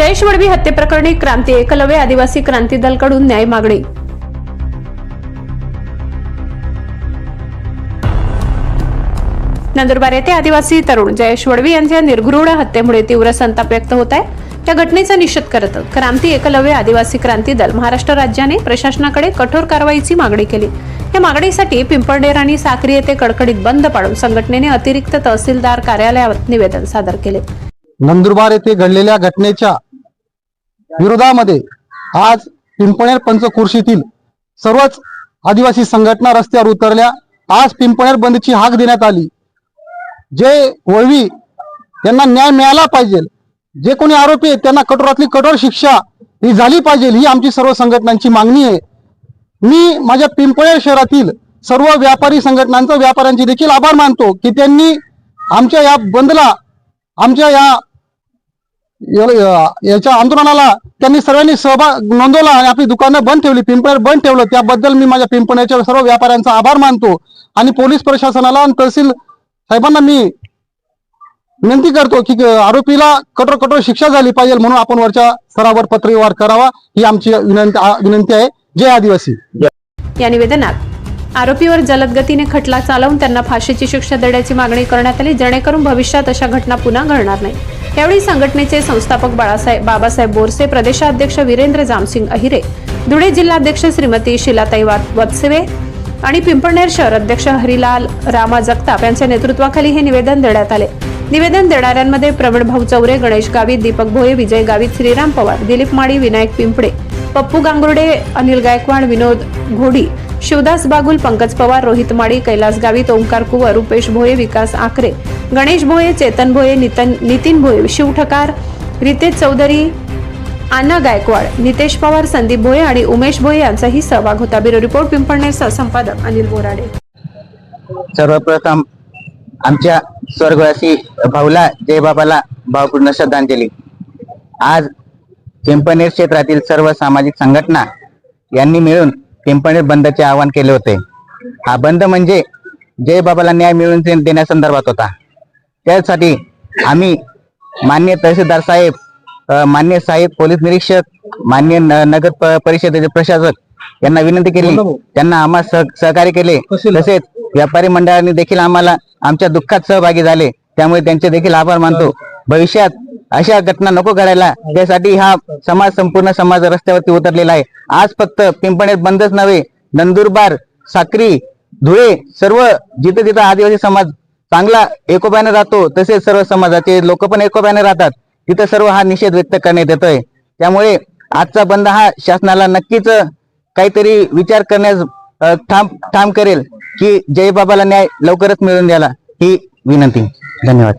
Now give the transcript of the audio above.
जयेश वडवी हत्येप्रकरणी क्रांती एकलव्य आदिवासी क्रांती दलकडून न्याय मागणी. नंदुरबार येथे आदिवासी तरुण जयेश वडवी यांच्या निर्घृण हत्येमुळे तीव्र संताप व्यक्त होत आहे. त्या घटनेचा निषेध करत क्रांती एकलव्य आदिवासी क्रांती दल महाराष्ट्र राज्याने प्रशासनाकडे कठोर कारवाईची मागणी केली. या मागणीसाठी पिंपळनेर आणि साक्री येथे कडकडीत बंद पाडून संघटनेने अतिरिक्त तहसीलदार कार्यालयात निवेदन सादर केले. नंदुरबार येथे घडलेल्या घटनेच्या विरोधामध्ये आज पिंपळनेर पंचकुर्शीतील सर्वच आदिवासी संघटना रस्त्यावर उतरल्या. आज पिंपळनेर बंदची हाक देण्यात आली. जे वळवी त्यांना न्याय मिळाला पाहिजे जे कोणी आरोपी आहेत त्यांना कठोरातली कठोर शिक्षा ही झाली पाहिजे ही आमची सर्व संघटनांची मागणी आहे. मी माझ्या पिंपळनेर शहरातील सर्व व्यापारी संघटनांचा व्यापाऱ्यांचे देखील आभार मानतो की त्यांनी आमच्या या बंदला आमच्या या- याच्या आंदोलनाला त्यांनी सर्वांनी सहभाग नोंदवला आणि आपली दुकानं बंद ठेवली. पिंपळेर बंद ठेवलं. त्याबद्दल मी माझ्या पिंपण्याच्या सर्व व्यापाऱ्यांचा आभार मानतो आणि पोलीस प्रशासनाला आणि तहसील साहेबांना मी विनंती करतो की आरोपीला कठोर कठोर शिक्षा झाली पाहिजे म्हणून आपण वरच्या स्तरावर पत्रव्यवहार करावा ही आमची विनंती विनंती आहे. जय आदिवासी. या निवेदनात आरोपीवर जलद गतीने खटला चालवून त्यांना फाशीची शिक्षा देण्याची मागणी करण्यात आली. जेणेकरून भविष्यात अशा घटना पुन्हा घडणार नाही. यावेळी संघटनेचे संस्थापक बाळासाहेब बाबासाहेब बोरसे प्रदेशाध्यक्ष वीरेंद्र जामसिंग अहिरे धुळे जिल्हाध्यक्ष श्रीमती शिलाताई वत्सवे आणि पिंपळनेर शहर अध्यक्ष हरिलाल रामा जगताप यांच्या नेतृत्वाखाली हे निवेदन देण्यात आले. निवेदन देणाऱ्यांमध्ये प्रवीण भाऊ चौरे गणेश गावित दीपक भोये विजय गावित श्रीराम पवार दिलीप माळी विनायक पिंपडे पप्पू गांगुर्डे अनिल गायकवाड विनोद घोडी शिवदास बागुल पंकज पवार रोहित माळी कैलास गावित ओंकार कुवर रुपेश भोये विकास आकरे गणेश भोये चेतन भोये नितन नितीन भोये शिव ठकार रितेश चौधरी आना गायकवाड नितेश पवार संदीप भोये आणि उमेश भोये यांचाही सहभाग होता. ब्युरो रिपोर्ट पिंपळनेरचा संपादक अनिल बोराडे. सर्वप्रथम आमच्या स्वर्गवासी भाऊला जयबाबाला भावपूर्ण श्रद्धांजली. आज पिंपणेर क्षेत्रातील सर्व सामाजिक संघटना यांनी मिळून पिंपणेर बंदचे आवाहन केले होते. हा बंद म्हणजे जय बाबाला न्याय मिळवून देण्यासंदर्भात होता. त्यासाठी आम्ही मान्य तहसीलदार साहेब मान्य साहेब पोलीस निरीक्षक मान्य न- नगर परिषदेचे प्रशासक यांना विनंती केली. त्यांना आम्हाला सह- सहकार्य केले. तसेच व्यापारी मंडळांनी देखील आम्हाला आमच्या दुःखात सहभागी झाले. त्यामुळे त्यांचे देखील आभार मानतो. भविष्यात अशा घटना नको घडायला. त्यासाठी हा समाज संपूर्ण समाज रस्त्यावरती उतरलेला आहे. आज फक्त पिंपणे बंदच नव्हे नंदुरबार साक्री धुळे सर्व जिथे जिथं आदिवासी समाज चांगला एकोप्याने राहतो तसेच सर्व समाजाचे लोक पण एकोप्याने राहतात. तिथं सर्व हा निषेध व्यक्त करण्यात येतोय. त्यामुळे आजचा बंद हा शासनाला नक्कीच काहीतरी विचार करण्यास ठाम ठाम करेल की जयबाबाला न्याय लवकरच मिळून द्याला ही विनंती. धन्यवाद.